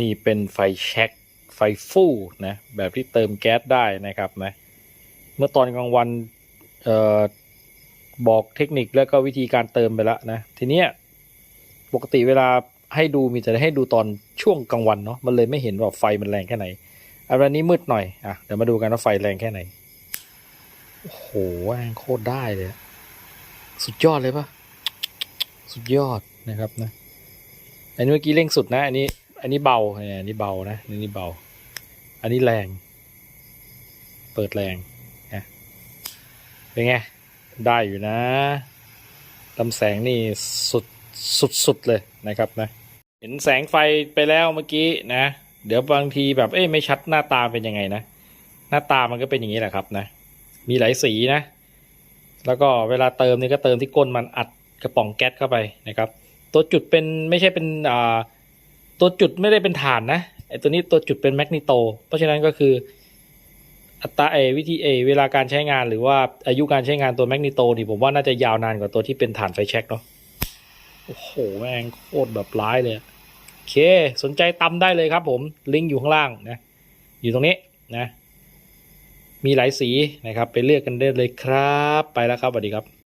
นี่เป็นไฟแช็กไฟฟู่นะแบบที่เติมแก๊สได้นะครับนะเมื่อตอนกลางวันออบอกเทคนิคแล้วก็วิธีการเติมไปแล้วนะทีเนี้ยปกติเวลาให้ดูมีแต่ให้ดูตอนช่วงกลางวันเนาะมันเลยไม่เห็นว่าไฟมันแรงแค่ไหนอันนี้มืดหน่อยอะเดี๋ยวมาดูกันว่าไฟแรงแค่ไหนโอ้โหแรงโคตรได้เลย สุดยอดเลยปะสุดยอดนะครับนะอันนี้เมื่อกี้เร่งสุดนะ อันนี้ อันนี้เบาเนี่ยอันนี้เบานะอันนี้เบา อันนี้แรง เปิดแรงนะเป็นไง ได้อยู่นะลำแสงนี่สุดสุดสุดเลยนะครับนะ เห็นแสงไฟไปแล้วเมื่อกี้นะ เดี๋ยวบางทีแบบเอ้ยไม่ชัดหน้าตาเป็นยังไงนะ หน้าตามันก็เป็นอย่างนี้แหละครับนะ มีหลายสีนะ แล้วก็เวลาเติมนี่ก็เติมที่ก้นมันอัดกระป๋องแก๊สเข้าไปนะครับ ตัวจุดเป็นไม่ใช่เป็นอ่า ตัวจุดไม่ได้เป็นฐานนะไอตัวนี้ตัวจุดเป็นแมกนีโต เพราะฉะนั้นก็คืออัตราเอวิธีเอเวลาการใช้งานหรือว่าอายุการใช้งานตัวแมกนีโตนี่ผมว่าน่าจะยาวนานกว่าตัวที่เป็นฐานไฟแช็กเนาะโอ้โหแม่งโคตรแบบร้ายเลยโอเค สนใจตำได้เลยครับผมลิงก์อยู่ข้างล่างนะ อยู่ตรงนี้นะ มีหลายสีนะครับ ไปเลือกกันได้เลยครับ ไปแล้วครับสวัสดีครับ